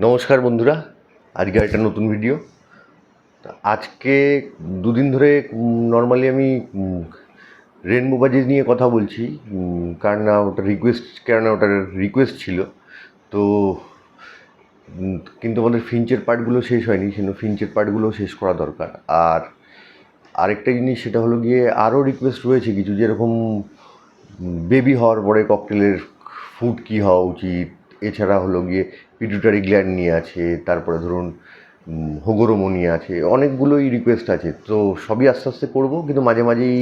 নমস্কার বন্ধুরা আজকে একটা নতুন ভিডিও আজকে দুদিন ধরে নর্মালি আমি রেনবো বাজি নিয়ে কথা বলছি কারণ না ওটা রিকোয়েস্ট কেননা ওটার রিকোয়েস্ট ছিল। তো কিন্তু আমাদের ফিঞ্চের পার্টগুলো শেষ হয়নি, সেজন্য ফিঞ্চের পার্টগুলো শেষ করা দরকার। আর আরেকটা জিনিস, সেটা হলো গিয়ে আরও রিকোয়েস্ট রয়েছে কিছু, যেরকম বেবি হওয়ার পরে ককটেলের ফুড কী হওয়া উচিত, এছাড়া হলো গিয়ে পিটুটারি গ্ল্যান্ড নিয়ে আছে, তারপরে ধরুন হোগোরোমনি আছে, অনেকগুলোই রিকোয়েস্ট আছে। তো সবই আস্তে আস্তে করব, কিন্তু মাঝে মাঝেই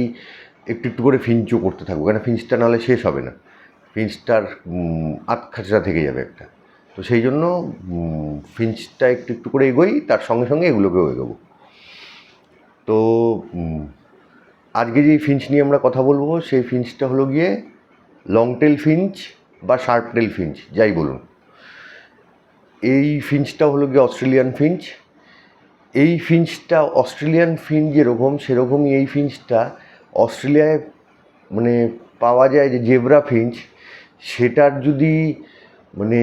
একটু একটু করে ফিঞ্চও করতে থাকব কেন ফিঞ্চটা নাহলে শেষ হবে না। ফিঞ্চটার আতখাচড়া থেকে যাবে একটা। তো সেই জন্য ফিঞ্চটা একটু একটু করে এগোই, তার সঙ্গে সঙ্গে এগুলোকেও এগোবো। তো আজকে যে ফিঞ্চ নিয়ে আমরা কথা বলব, সেই ফিঞ্চটা হলো গিয়ে লং টেল ফিঞ্চ বা শার্প টেল ফিঞ্চ যাই বলুন। এই ফিঞ্চটা হলো গিয়ে অস্ট্রেলিয়ান ফিঞ্চ। এই ফিঞ্চটা, অস্ট্রেলিয়ান ফিঞ্চ যেরকম, সেরকমই এই ফিঞ্চটা অস্ট্রেলিয়ায় মানে পাওয়া যায় যে জেব্রা ফিঞ্চ। সেটার যদি মানে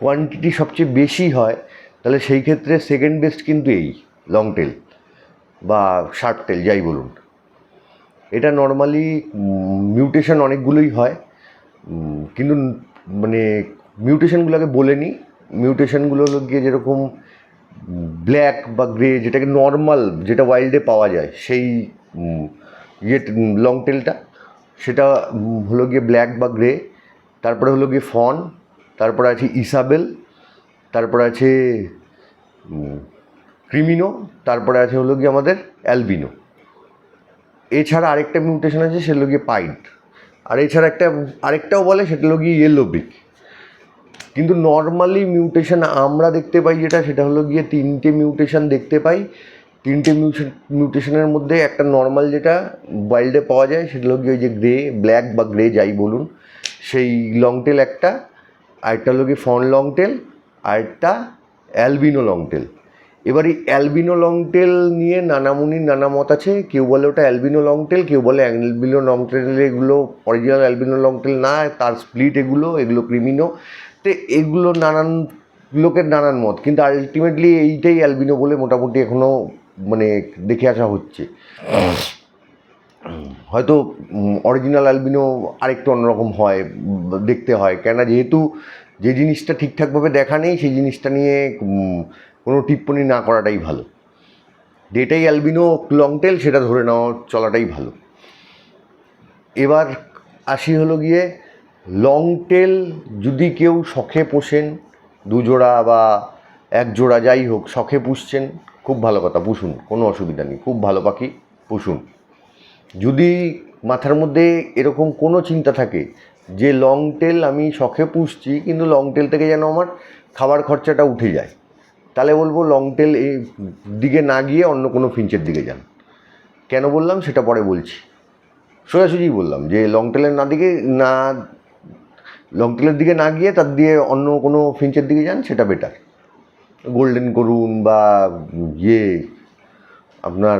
কোয়ান্টিটি সবচেয়ে বেশি হয়, তাহলে সেই ক্ষেত্রে সেকেন্ড বেস্ট কিন্তু এই লং টেল বা শার্প টেল যাই বলুন। এটা নর্মালি মিউটেশন অনেকগুলোই হয়। কিন্তু মানে মিউটেশনগুলোকে বলে নিই মিউটেশনগুলো হলো গিয়ে যেরকম ব্ল্যাক বা গ্রে, যেটাকে নর্মাল, যেটা ওয়াইল্ডে পাওয়া যায়, সেই ইয়ে লং টেলটা, সেটা হলো গিয়ে ব্ল্যাক বা গ্রে, তারপরে হলো গিয়ে ফন, তারপরে আছে ইসাবেল, তারপরে আছে ক্রিমিনো, তারপরে আছে হলো গিয়ে আমাদের অ্যালবিনো। এছাড়া আরেকটা মিউটেশন আছে, সেটা হলো গিয়ে পাইট আর এছাড়া একটা, আরেকটাও বলে, সেটা হলো গিয়ে ইয়েলো বিক কিন্তু নর্মালি মিউটেশন আমরা দেখতে পাই যেটা, সেটা হলো গিয়ে তিনটে মিউটেশন দেখতে পাই। তিনটে মিউটেশনের মধ্যে একটা নর্মাল যেটা ওয়াইল্ডে পাওয়া যায়, সেটা হলো গিয়ে ওই যে গ্রে ব্ল্যাক বা গ্রে যাই বলুন, সেই লং টেল একটা, আরেকটা হলো গিয়ে ফন লং টেল আরেকটা অ্যালবিনো লং টেল এবার এই অ্যালবিনো লং টেল নিয়ে নানামুনির নানা মত আছে, কেউ বলে ওটা অ্যালবিনো লং টেল কেউ বলে অ্যালবিনো লং টেল এগুলো অরিজিনাল অ্যালবিনো লং টেল না, তার স্প্লিট এগুলো এগুলো ক্রিমিনো তো এগুলো নানান, লোকের নানান মত, কিন্তু আলটিমেটলি এইটাই অ্যালবিনো বলে মোটামুটি এখনও মানে দেখে আসা হচ্ছে। হয়তো অরিজিনাল অ্যালবিনো আরেকটু অন্যরকম হয়, দেখতে হয়, কেননা যেহেতু যে জিনিসটা ঠিকঠাকভাবে দেখা নেই, সেই জিনিসটা নিয়ে কোনো টিপ্পনি না করাটাই ভালো। যেটাই অ্যালবিনো লং টেল সেটা ধরে নেওয়া চলাটাই ভালো। এবার আসি হলো গিয়ে লং টেল যদি কেউ শখে পোষেন, দুজোড়া বা এক জোড়া যাই হোক, শখে পুষছেন, খুব ভালো কথা, পুষুন, কোনো অসুবিধা নেই, খুব ভালো পাখি, পুষুন। যদি মাথার মধ্যে এরকম কোনো চিন্তা থাকে যে লং টেল আমি শখে পুষছি, কিন্তু লং টেল থেকে যেন আমার খাবার খরচাটা উঠে যায়, তাহলে বলব লং টেল এই দিকে না গিয়ে অন্য কোনো ফিঞ্চের দিকে যান। কেন বললাম? সেটা পরে বলছি। সোজাসুজি বললাম যে লং টেলের না দিকে, না লং টেলের দিকে না গিয়ে তার দিয়ে অন্য কোনো ফিঞ্চের দিকে যান, সেটা বেটার গোল্ডেন করুন বা ইয়ে আপনার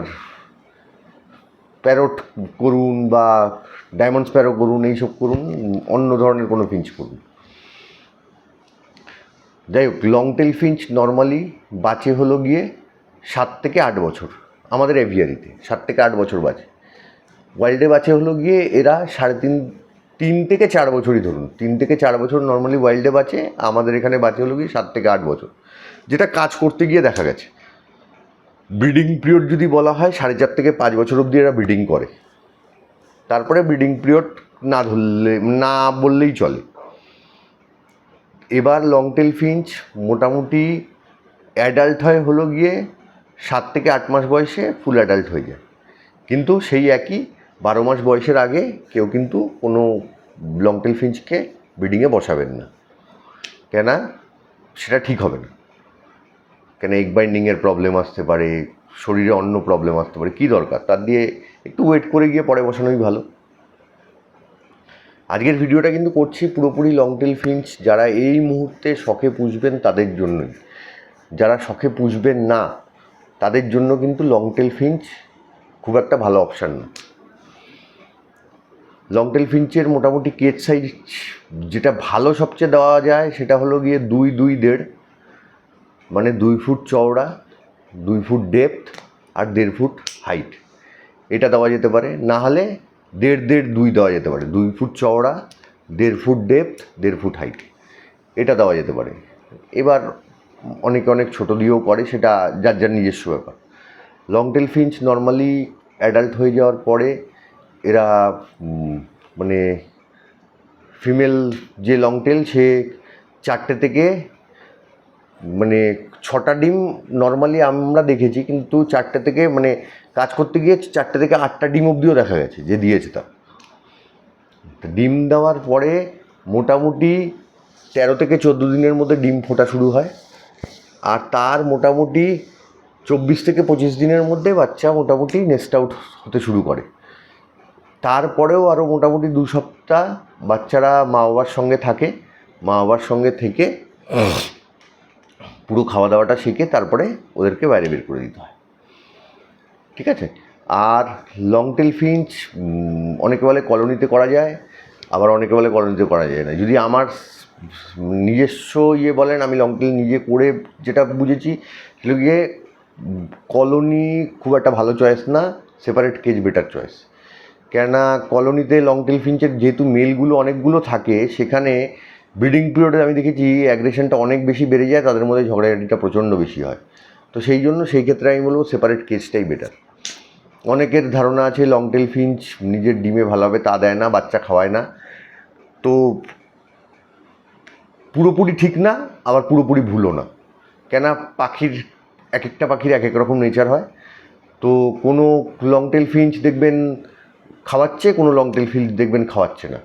প্যারট করুন বা ডায়মন্ড স্প্যারো করুন এইসব করুন, অন্য ধরনের কোনো ফিঞ্চ করুন। যাই হোক লং টেল ফিঞ্চ নর্মালি বাঁচে হলো গিয়ে সাত থেকে আট বছর, আমাদের এভিয়ারিতে সাত থেকে আট বছর বাঁচে। ওয়াইল্ডে বাঁচে হলো গিয়ে এরা সাড়ে তিন তিন থেকে চার বছরই ধরুন, তিন থেকে চার বছর নর্মালি ওয়াইল্ডে বাঁচে আমাদের এখানে বাঁচে হলো গিয়ে সাত থেকে আট বছর। যেটা কাজ করতে গিয়ে দেখা গেছে ব্রিডিং পিরিয়ড যদি বলা হয়, সাড়ে চার থেকে পাঁচ বছর অবধি এরা ব্রিডিং করে। তারপরে ব্রিডিং পিরিয়ড না ধরলে, না বললেই চলে। এবার লং টেল ফিঞ্চ মোটামুটি অ্যাডাল্ট হয় হলো গিয়ে সাত থেকে আট মাস বয়সে ফুল অ্যাডাল্ট হয়ে যায়। কিন্তু সেই একই বারো মাস বয়সের আগে কেউ কিন্তু কোনো লং টেল ফিঞ্চকে ব্রিডিংয়ে বসাবেন না। কেন সেটা ঠিক হবে না। কেন এগ বাইন্ডিংয়ের প্রবলেম আসতে পারে, শরীরে অন্য প্রবলেম আসতে পারে, কী দরকার? তার দিয়ে একটু ওয়েট করে গিয়ে পরে বসানোই ভালো। আজকের ভিডিওটা কিন্তু করছি পুরোপুরি লং টেল ফিঞ্চ। যারা এই মুহূর্তে শখে পুষবেন তাদের জন্যই। যারা শখে পুষবেন না, তাদের জন্য কিন্তু লং টেল ফিঞ্চ খুব একটা ভালো অপশান না। লংটেল ফিঞ্চের মোটামুটি কেজ সাইজ যেটা ভালো সবচেয়ে দেওয়া যায় সেটা হলো গিয়ে দুই দুই দেড় মানে দুই ফুট চওড়া, দুই ফুট ডেপথ আর দেড় ফুট হাইট এটা দেওয়া যেতে পারে, না হলে দেড় দেড় দুই দেওয়া যেতে পারে। দুই ফুট চওড়া, দেড় ফুট ডেপথ দেড় ফুট হাইট এটা দেওয়া যেতে পারে। এবার অনেকে অনেক ছোটো দিয়েও করে, সেটা যার যার নিজস্ব ব্যাপার। লংটেল ফিঞ্চ নর্মালি অ্যাডাল্ট হয়ে যাওয়ার পরে এরা মানে ফিমেল যে লংটেল সে চারটে থেকে মানে ছটা ডিম নর্মালি আমরা দেখেছি, কিন্তু চারটে থেকে মানে কাজ করতে গিয়ে চারটে থেকে আটটা ডিম অবধিও দেখা গেছে যে দিয়েছে তা। ডিম দেওয়ার পরে মোটামুটি তেরো থেকে চোদ্দ দিনের মধ্যে ডিম ফোটা শুরু হয়। আর তার মোটামুটি চব্বিশ থেকে পঁচিশ দিনের মধ্যে বাচ্চা মোটামুটি নেস্ট আউট হতে শুরু করে। তারপরেও আরও মোটামুটি দু সপ্তাহ বাচ্চারা মা বাবার সঙ্গে থাকে, মা বাবার সঙ্গে থেকে পুরো খাওয়া দাওয়াটা শিখে তারপরে ওদেরকে বাইরে বের করে দিতে হয়। ঠিক আছে? আর লং টেল ফিঞ্চ অনেকে বলে কলোনিতে করা যায়, আবার অনেকে বলে কলোনিতে করা যায় না। যদি আমার নিজস্ব ইয়ে বলেন, আমি লং টেল নিজে করে যেটা বুঝেছি সেগুলো গিয়ে কলোনি খুব একটা ভালো চয়েস না সেপারেট কেজ বেটার চয়েস কেননা কলোনিতে লং টেল ফিঞ্চের যেহেতু মেলগুলো অনেকগুলো থাকে, সেখানে ব্রিডিং পিরিয়ডে আমি দেখেছি অ্যাগ্রেশনটা অনেক বেশি বেড়ে যায়, তাদের মধ্যে ঝগড়াঝাটিটা প্রচণ্ড বেশি হয়। তো সেই জন্য সেই ক্ষেত্রে আমি বলব সেপারেট কেসটাই বেটার অনেকের ধারণা আছে লং টেল ফিঞ্চ নিজের ডিমে ভালোভাবে তা দেয় না, বাচ্চা খাওয়ায় না। তো পুরোপুরি ঠিক না, আবার পুরোপুরি ভুলও না। কেন পাখির এক একটা পাখির এক এক রকম নেচার হয়। তো কোনো লং টেল ফিঞ্চ দেখবেন খাওয়াচ্ছে, কোনো লং টেল ফিঞ্চ দেখবেন খাওয়াচ্ছে না।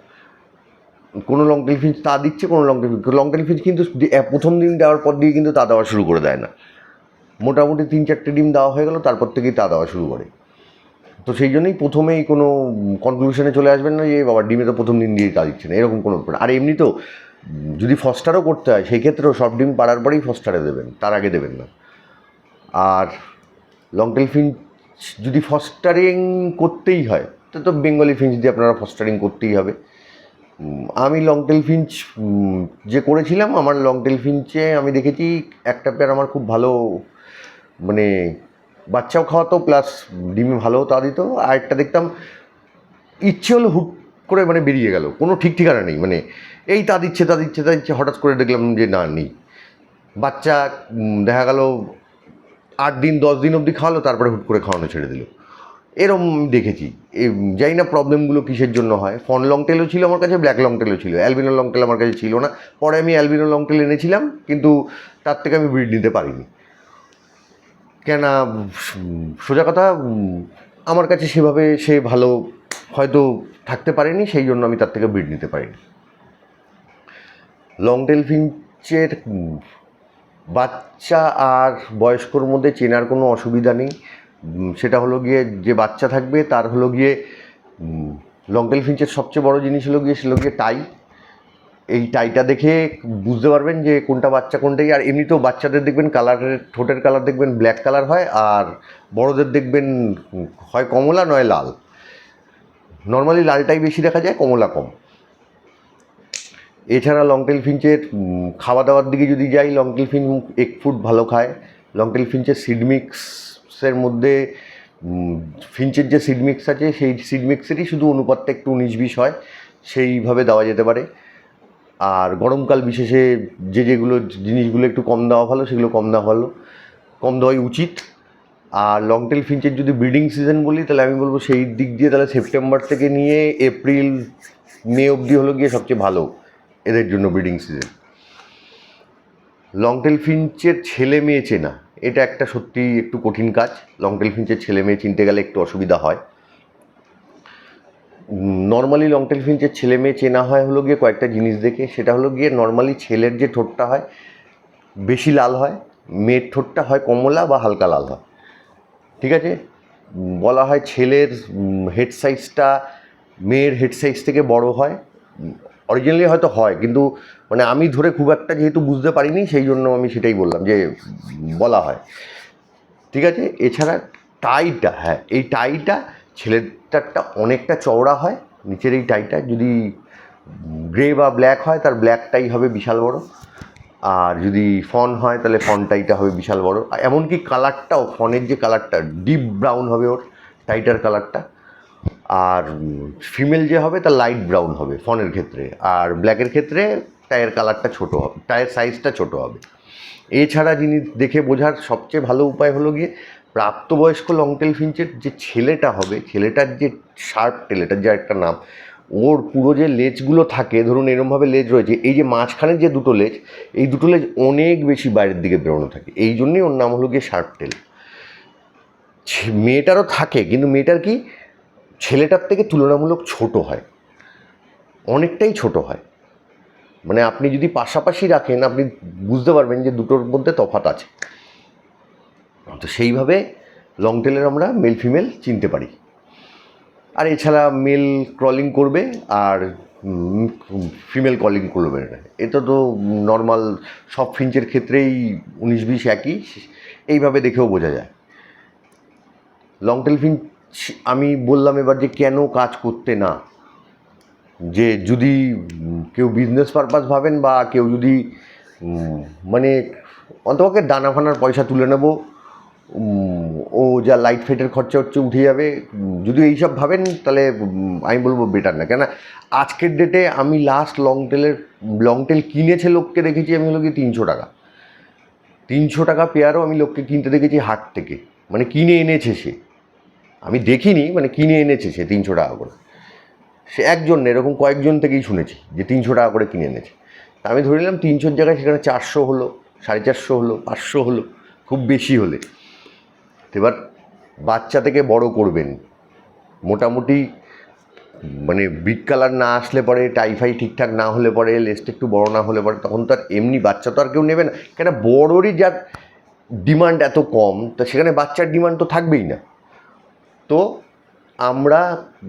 কোনো লং টেল ফিঞ্চ তা দিচ্ছে, কোনো long tail finch long tail finch কিন্তু প্রথম দিন দেওয়ার পর দিয়ে কিন্তু তা দেওয়া শুরু করে দেয় না। মোটামুটি তিন চারটে ডিম দেওয়া হয়ে গেল, তারপর থেকেই তা দেওয়া শুরু করে। তো সেই জন্যই প্রথমেই কোনো কনক্লুশনে চলে আসবেন না যে, বাবা, ডিমে তো প্রথম দিন দিয়েই তা দিচ্ছে না, এরকম কোনো ব্যাপার আর এমনি তো যদি ফস্টারও করতে হয়, সেই ক্ষেত্রেও সব ডিম পাড়ার পরেই ফস্টারে দেবেন, তার আগে দেবেন না। আর লং টেল ফিঞ্চ যদি ফস্টারিং করতেই হয় তো তো বেঙ্গলি ফিঞ্চ দিয়ে আপনারা ফস্টারিং করতেই হবে। আমি লং টেল ফিঞ্চ যে করেছিলাম, আমার লং টেল ফিঞ্চে আমি দেখেছি একটা পেয়ার আমার খুব ভালো মানে বাচ্চাও খাওয়াতো প্লাস ডিমে ভালো তা দিত। আর একটা দেখতাম ইচ্ছে হলো হুট করে মানে বেরিয়ে গেল, কোনো ঠিক ঠিকানা নেই মানে এই তা দিচ্ছে তা দিচ্ছে তা দিচ্ছে, হঠাৎ করে দেখলাম যে না, নেই। বাচ্চা দেখা গেল আট দিন, দশ দিন অবধি খাওয়ালো, তারপরে হুট করে খাওয়ানো ছেড়ে দিল। এরম দেখেছি। এই জানি না প্রবলেমগুলো কিসের জন্য হয়। ফন লং টেলও ছিল আমার কাছে, ব্ল্যাক লং টেলও ছিল। অ্যালবিনো লং টেল আমার কাছে ছিল না। পরে আমি অ্যালবিনো লং টেল এনেছিলাম, কিন্তু তার থেকে আমি ব্রিড নিতে পারিনি। কেন সোজা কথা, আমার কাছে সেভাবে সে ভালো হয়তো থাকতে পারেনি, সেই জন্য আমি তার থেকে ব্রিড নিতে পারিনি। লং টেল ফিঞ্চের বাচ্চা আর বয়স্কর মধ্যে চেনার কোনো অসুবিধা নেই। সেটা হলো গিয়ে যে বাচ্চা থাকবে তার হলো গিয়ে লংটেল ফিঞ্চের সবচেয়ে বড় জিনিস হলো গিয়ে সেগুলো গিয়ে টাই। এই টাইটা দেখে বুঝতে পারবেন যে কোনটা বাচ্চা কোনটাই, আর এমনিতেও বাচ্চাদের দেখবেন কালারের ঠোঁটের কালার দেখবেন ব্ল্যাক কালার হয়, আর বড়দের দেখবেন, হয় কমলা নয় লাল। নর্মালি লালটাই বেশি দেখা যায়, কমলা কম। এছাড়া লংটেল ফিঞ্চের খাওয়া দাওয়ার দিকে যদি যাই লংটেল ফিঞ্চ এক ফুড ভালো খায়। লংটেল ফিঞ্চের সিড মিক্সের মধ্যে ফিঞ্চের যে সিড মিক্স আছে, সেই সিড মিক্সেরই শুধু অনুপাতটা একটু উনিশ বিশ হয়, সেইভাবে দেওয়া যেতে পারে। আর গরমকাল বিশেষে যে যেগুলো জিনিসগুলো একটু কম দেওয়া ভালো, সেগুলো কম দেওয়া ভালো। কম দেওয়াই উচিত। আর লংটেল ফিঞ্চের যদি ব্রিডিং সিজন বলি, তাহলে আমি বলব সেই দিক দিয়ে তাহলে সেপ্টেম্বর থেকে নিয়ে এপ্রিল মে অবধি হলো গিয়ে সবচেয়ে ভালো এদের জন্য ব্রিডিং সিজন লংটেল ফিঞ্চের ছেলে মেয়ে চেনা। এটা একটা সত্যি একটু কঠিন কাজ। লংটেল ফিঞ্চের ছেলে মেয়ে চিনতে গেলে একটু অসুবিধা হয়। নর্মালি লংটেল ফিঞ্চের ছেলে মেয়ে চেনা হয় হলো গিয়ে কয়েকটা জিনিস দেখে। সেটা হলো গিয়ে নর্মালি ছেলের যে ঠোঁটটা হয়, বেশি লাল হয়, মেয়ের ঠোঁটটা হয় কমলা বা হালকা লাল হয়। ঠিক আছে? বলা হয় ছেলের হেড সাইজটা মেয়ের হেড সাইজ থেকে বড় হয়। অরিজিনালি হয়তো হয়, কিন্তু মানে আমি ধরে খুব একটা যেহেতু বুঝতে পারিনি, সেই জন্য আমি সেটাই বললাম যে বলা হয়। ঠিক আছে? এছাড়া টাইটা হ্যাঁ এই টাইটা ছেলেটারটা অনেকটা চওড়া হয়, নিচের এই টাইটা যদি গ্রে বা ব্ল্যাক হয়, তার ব্ল্যাকটাই হবে বিশাল বড়। আর যদি ফন হয়, তাহলে ফন টাইটা হবে বিশাল বড়। এমনকি কালারটাও ফনের যে কালারটা ডিপ ব্রাউন হবে ওর টাইটার কালারটা আর ফিমেল যে হবে, তার লাইট ব্রাউন হবে ফনের ক্ষেত্রে। আর ব্ল্যাকের ক্ষেত্রে টায়ার কালারটা ছোট হবে টায়ার সাইজটা ছোট হবে। এছাড়া যিনি দেখে বোঝার সবচেয়ে ভালো উপায় হলো গিয়ে, প্রাপ্তবয়স্ক লংটেল ফিঞ্চের যে ছেলেটা হবে, ছেলেটার যে শার্প টেলেটার যে একটা নাম, ওর পুরো যে লেজগুলো থাকে, ধরুন এরমভাবে লেজ রয়েছে, এই যে মাঝখানে যে দুটো লেজ, এই দুটো লেজ অনেক বেশি বাইরের দিকে বেরোনো থাকে। এই জন্যই ওর নাম হলো গিয়ে শার্প টেল মেয়েটারও থাকে, কিন্তু মেয়েটার কি ছেলেটার থেকে তুলনামূলক ছোট হয়। অনেকটাই ছোট হয়। মানে আপনি যদি পাশাপাশি রাখেন, আপনি বুঝতে পারবেন যে দুটোর মধ্যে তফাৎ আছে। তো সেইভাবে লং টেলের আমরা মেল ফিমেল চিনতে পারি। আর এছাড়া মেল ক্রলিং করবে আর ফিমেল কলিং করবে না। এটা তো নর্মাল সব ফিঞ্চের ক্ষেত্রেই উনিশ বিশ একই। এইভাবে দেখেও বোঝা যায়। লং টেল ফিঞ্চ আমি বললাম এবার যে কেন কাজ করতে না? যে যদি কেউ বিজনেস পারপাস ভাবেন বা কেউ যদি মানে অন্তপক্ষে দানা ফানার পয়সা তুলে নেব ও যা লাইট ফেটের খরচা হচ্ছে উঠে যাবে যদি এইসব ভাবেন তাহলে আমি বলব বেটার না। কেন আজকের ডেটে আমি লাস্ট লং টেলের লং টেল কিনেছে লোককে দেখেছি আমি হলো কি তিনশো টাকা। তিনশো টাকা পেয়ারও আমি লোককে কিনতে দেখেছি হাট থেকে। মানে কিনে এনেছে সে। আমি দেখিনি মানে কিনে এনেছে সে তিনশো টাকা করে। সে একজন এরকম কয়েকজন থেকেই শুনেছি যে তিনশো টাকা করে কিনে এনেছে। তা আমি ধরে নিলাম তিনশোর জায়গায় সেখানে চারশো হলো, সাড়ে চারশো হলো, পাঁচশো হলো, খুব বেশি হলে। এবার বাচ্চা থেকে বড় করবেন, মোটামুটি মানে বিগ কালার না আসলে পরে, টাইফাই ঠিকঠাক না হলে পরে, লেসটা একটু বড় না হলে পরে, তখন তো আর এমনি বাচ্চা তো আর কেউ নেবে না। কেন বড়োরই যার ডিমান্ড এত কম, তো সেখানে বাচ্চার ডিমান্ড তো থাকবেই না। তো আমরা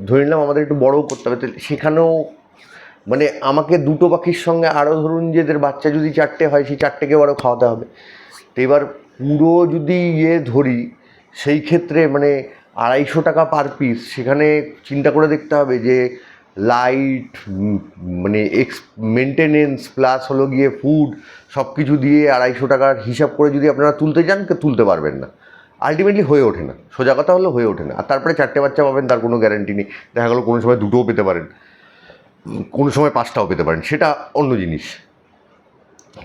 ধরে নিলাম আমাদের একটু বড়ও করতে হবে তো সেখানেও মানে আমাকে দুটো পাখির সঙ্গে আরও ধরুন যে এদের বাচ্চা যদি চারটে হয়, সেই চারটেকে আরও খাওয়াতে হবে। তো এবার পুরো যদি ইয়ে ধরি, সেই ক্ষেত্রে মানে আড়াইশো টাকা পার পিস সেখানে চিন্তা করে দেখতে হবে যে লাইট মানে এক্স মেনটেনেন্স প্লাস হলো গিয়ে ফুড সব কিছু দিয়ে আড়াইশো টাকার হিসাব করে যদি আপনারা তুলতে যান তুলতে পারবেন না। আলটিমেটলি হয়ে ওঠে না। সোজা কথা হলো হয়ে ওঠে না। আর তারপরে চারটে বাচ্চা পাবেন, তার কোনো গ্যারান্টি নেই। দেখা গেলো কোনো সময় দুটোও পেতে পারেন। কোনো সময় পাঁচটাও পেতে পারেন। সেটা অন্য জিনিস।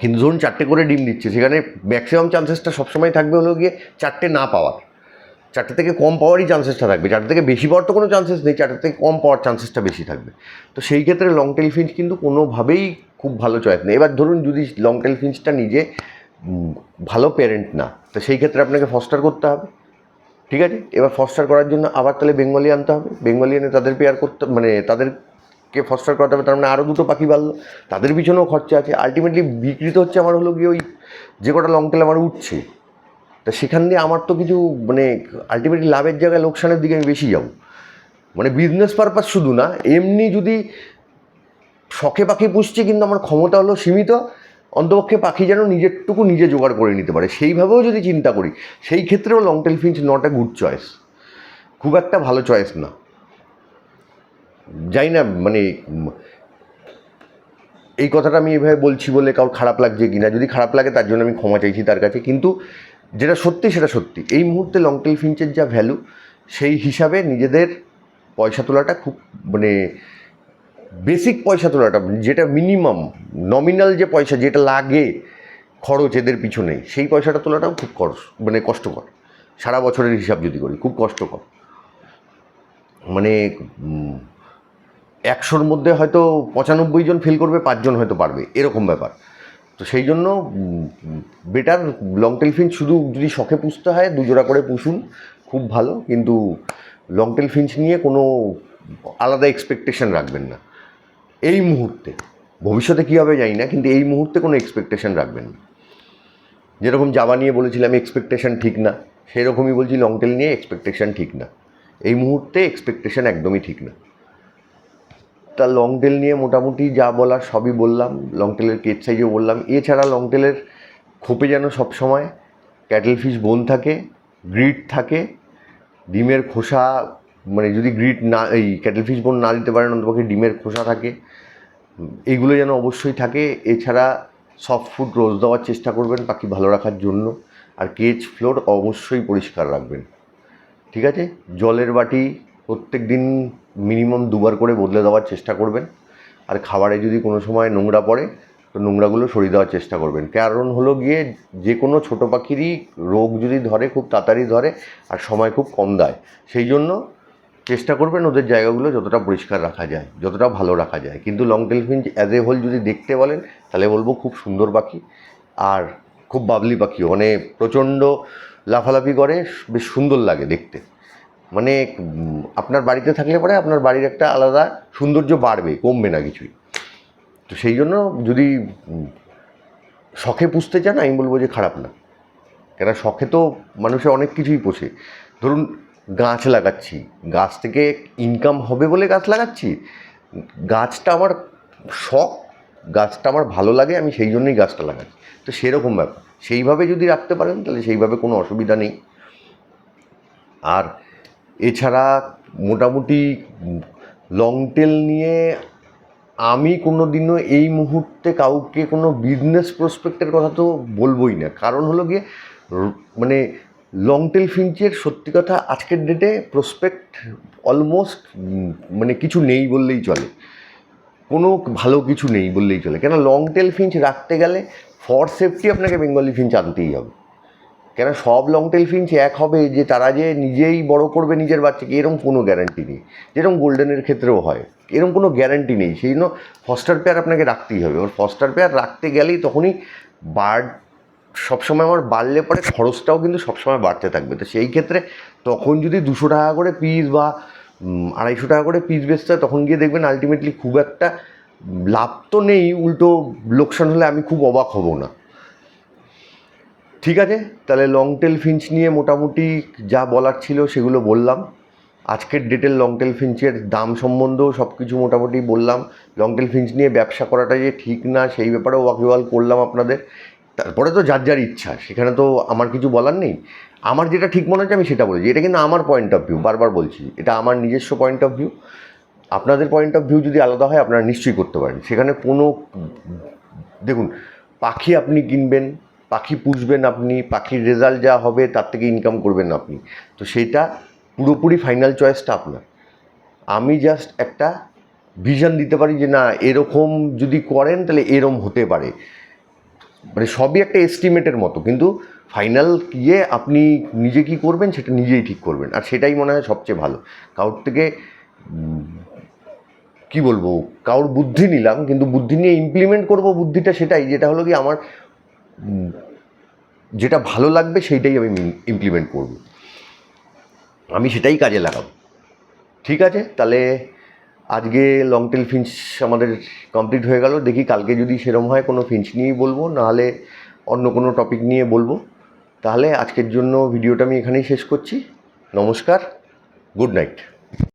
কিন্তু ধরুন চারটে করে ডিম দিচ্ছে সেখানে ম্যাক্সিমাম চান্সেসটা সবসময় থাকবে হলো গিয়ে চারটে না পাওয়ার। চারটে থেকে কম পাওয়ারই চান্সেসটা থাকবে। চারটে থেকে বেশি পাওয়ার তো কোনো চান্সেস নেই, চারটে থেকে কম পাওয়ার চান্সেসটা বেশি থাকবে। তো সেই ক্ষেত্রে লং টেল ফিঞ্চ কিন্তু কোনোভাবেই খুব ভালো চয়েস নেই। এবার ধরুন যদি লং টেল ফিঞ্চটা নিজে ভালো প্যারেন্ট না, তো সেই ক্ষেত্রে আপনাকে ফস্টার করতে হবে। ঠিক আছে? এবার ফস্টার করার জন্য আবার তাহলে বেঙ্গলি আনতে হবে। বেঙ্গলি এনে তাদের পেয়ার করতে মানে তাদেরকে ফস্টার করাতে হবে, তার মানে আরও দুটো পাখি বাড়লো তাদের পিছনেও খরচা আছে। আলটিমেটলি বিক্রিত হচ্ছে আমার হলো গিয়ে ওই যে কটা লং টেল আমার উঠছে। তা সেখান দিয়ে আমার তো কিছু মানে আলটিমেটলি লাভের জায়গায় লোকসানের দিকে আমি বেশি যাব। মানে বিজনেস পারপাস শুধু না, এমনি যদি শখে পাখি পুষছি কিন্তু আমার ক্ষমতা হলো সীমিত অন্তপক্ষে পাখি যেন নিজেরটুকু নিজে জোগাড় করে নিতে পারে। সেইভাবেও যদি চিন্তা করি, সেই ক্ষেত্রেও long tail finch not a good choice খুব একটা ভালো চয়েস না। যাই না মানে এই কথাটা আমি এভাবে বলছি বলে কারোর খারাপ লাগছে কিনা। যদি খারাপ লাগে তার জন্য আমি ক্ষমা চাইছি তার কাছে। কিন্তু যেটা সত্যি সেটা সত্যি। এই মুহূর্তে লং টেল ফিঞ্চের যা ভ্যালু সেই হিসাবে নিজেদের পয়সা তোলাটা খুব মানে বেসিক পয়সা তোলাটা যেটা মিনিমাম নমিনাল যে পয়সা যেটা লাগে, খরচ এদের পিছনে সেই পয়সাটা তোলাটাও খুব খরচ মানে কষ্টকর। সারা বছরের হিসাব যদি করি, খুব কষ্টকর। মানে একশোর মধ্যে হয়তো পঁচানব্বই জন ফেল করবে, পাঁচজন হয়তো পারবে, এরকম ব্যাপার। তো সেই জন্য বেটার লং টেল ফিঞ্চ শুধু যদি শখে পুষতে হয়, দুজোড়া করে পুষুন, খুব ভালো, কিন্তু লং টেল ফিঞ্চ নিয়ে কোনো আলাদা এক্সপেকটেশন রাখবেন না। এই মুহূর্তে, ভবিষ্যতে কী হবে জানি না, কিন্তু এই মুহূর্তে কোনো এক্সপেকটেশন রাখবেন না। যেরকম জাবা নিয়ে বলেছিলাম এক্সপেকটেশন ঠিক না, সেরকমই বলছি লং টেল নিয়ে এক্সপেকটেশন ঠিক না। এই মুহূর্তে এক্সপেকটেশন একদমই ঠিক না। তা লং টেল নিয়ে মোটামুটি যা বলার সবই বললাম লং টেলের কেট সাইজও বললাম। এছাড়া লং টেলের খোপে যেন সবসময় ক্যাটেল ফিশ বোন থাকে গ্রিড থাকে, ডিমের খোসা মানে যদি গ্রিট না, এই ক্যাটেল ফিশ বোন না দিতে পারেন অন্তপক্ষে ডিমের খোসা থাকে। এইগুলো যেন অবশ্যই থাকে। এছাড়া সফট ফুড রোজ দেওয়ার চেষ্টা করবেন পাখি ভালো রাখার জন্য। আর কেজ ফ্লোর অবশ্যই পরিষ্কার রাখবেন। ঠিক আছে? জলের বাটি প্রত্যেক দিন মিনিমাম দুবার করে বদলে দেওয়ার চেষ্টা করবেন। আর খাবারে যদি কোনো সময় নোংরা পড়ে, তো নোংরাগুলো সরিয়ে দেওয়ার চেষ্টা করবেন। কারণ হলো গিয়ে যে কোনো ছোটো পাখিরই রোগ যদি ধরে, খুব তাড়াতাড়ি ধরে, আর সময় খুব কম দেয়। সেই জন্য চেষ্টা করবেন ওদের জায়গাগুলো যতটা পরিষ্কার রাখা যায়, যতটা ভালো রাখা যায়। কিন্তু long tail finch as a whole যদি দেখতে বলেন, তাহলে বলব খুব সুন্দর পাখি আর খুব বাবলি পাখি। মানে প্রচণ্ড লাফালাফি করে, বেশ সুন্দর লাগে দেখতে। মানে আপনার বাড়িতে থাকলে পরে আপনার বাড়ির একটা আলাদা সৌন্দর্য বাড়বে, কমবে না কিছুই। তো সেই জন্য যদি শখে পুষতে চান, আমি বলব যে খারাপ না। কেন শখে তো মানুষের অনেক কিছুই পোষে। ধরুন গাছ লাগাচ্ছি। গাছ থেকে ইনকাম হবে বলে গাছ লাগাচ্ছি। গাছটা আমার শখ, গাছটা আমার ভালো লাগে, আমি সেই জন্যই গাছটা লাগাচ্ছি। তো সেরকম ব্যাপার। সেইভাবে যদি রাখতে পারেন, তাহলে সেইভাবে কোনো অসুবিধা নেই। আর এছাড়া মোটামুটি লং টেল নিয়ে আমি কোনো দিনও এই মুহূর্তে কাউকে কোনো বিজনেস প্রসপেক্টের কথা তো বলবোই না। কারণ হলো গিয়ে মানে লং টেল ফিঞ্চের সত্যি কথা আজকের ডেটে প্রসপেক্ট অলমোস্ট মানে কিছু নেই বললেই চলে। কোনো ভালো কিছু নেই বললেই চলে। কেন লং টেল ফিঞ্চ রাখতে গেলে ফর সেফটি আপনাকে বেঙ্গলি ফিঞ্চ আনতেই হবে। কেন সব লং টেল ফিঞ্চ এক হবে যে তারা যে নিজেই বড় করবে নিজের বাচ্চাকে এরকম কোনো গ্যারান্টি নেই। যেরকম গোল্ডেনের ক্ষেত্রেও হয়। এরকম কোনো গ্যারান্টি নেই। সেই জন্য ফস্টার পেয়ার আপনাকে রাখতেই হবে। এবার ফস্টার পেয়ার রাখতে গেলেই তখনই বার্ড সবসময় আমার বাড়লে পরে খরচটাও কিন্তু সবসময় বাড়তে থাকবে। তো সেই ক্ষেত্রে তখন যদি দুশো টাকা করে পিস বা আড়াইশো টাকা করে পিস বেচতে হয়, তখন গিয়ে দেখবেন আলটিমেটলি খুব একটা লাভ তো নেই, উল্টো লোকসান হলে আমি খুব অবাক হব না। ঠিক আছে? তাহলে লং টেল ফিঞ্চ নিয়ে মোটামুটি যা বলার ছিল সেগুলো বললাম। আজকের ডেটের লং টেল ফিঞ্চের দাম সম্বন্ধেও সব কিছু মোটামুটি বললাম। লং টেল ফিঞ্চ নিয়ে ব্যবসা করাটা যে ঠিক না, সেই ব্যাপারেও ওয়াকিওয়াল করলাম আপনাদের। তারপরে তো যার যার ইচ্ছা, সেখানে তো আমার কিছু বলার নেই। আমার যেটা ঠিক মনে হচ্ছে আমি সেটা বলেছি। এটা কিন্তু আমার পয়েন্ট অফ ভিউ বারবার বলছি। এটা আমার নিজস্ব পয়েন্ট অফ ভিউ আপনাদের পয়েন্ট অফ ভিউ যদি আলাদা হয়, আপনারা নিশ্চয়ই করতে পারেন। সেখানে কোনো দেখুন, পাখি আপনি কিনবেন, পাখি পুষবেন আপনি, পাখির রেজাল্ট যা হবে তার থেকে ইনকাম করবেন আপনি। তো সেইটা পুরোপুরি ফাইনাল চয়েসটা আপনার। আমি জাস্ট একটা ভিশন দিতে পারি যে না, এরকম যদি করেন তাহলে এরম হতে পারে। মানে সবই একটা এস্টিমেটের মতো। কিন্তু ফাইনাল গিয়ে আপনি নিজে কি করবেন সেটা নিজেই ঠিক করবেন। আর সেটাই মনে হয় সবচেয়ে ভালো। কারোর থেকে কি বলব, কারোর বুদ্ধি নিলাম, কিন্তু বুদ্ধি নিয়ে ইমপ্লিমেন্ট করব বুদ্ধিটা সেটাই। যেটা হলো কি আমার যেটা ভালো লাগবে সেইটাই আমি ইমপ্লিমেন্ট করব। আমি সেটাই কাজে লাগাবো। ঠিক আছে? তাহলে আজকে লং টেল ফিঞ্চ আমাদের কমপ্লিট হয়ে গেল। দেখি কালকে যদি সেরম হয় কোনো ফিঞ্চ নিয়েই বলব, নাহলে অন্য কোনো টপিক নিয়ে বলব। তাহলে আজকের জন্য ভিডিওটা আমি এখানেই শেষ করছি। নমস্কার গুড নাইট